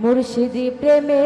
মুর্শিদি প্রেমে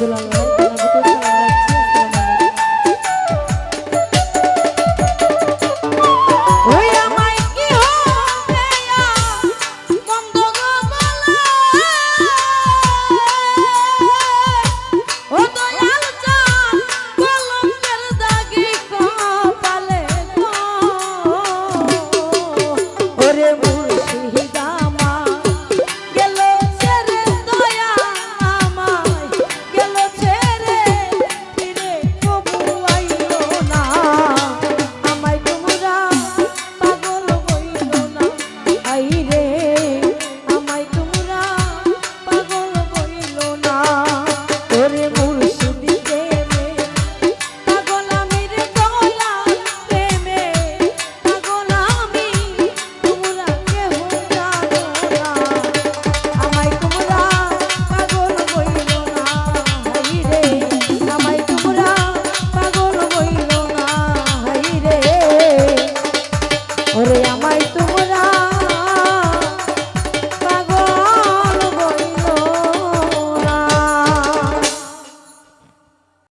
selalu.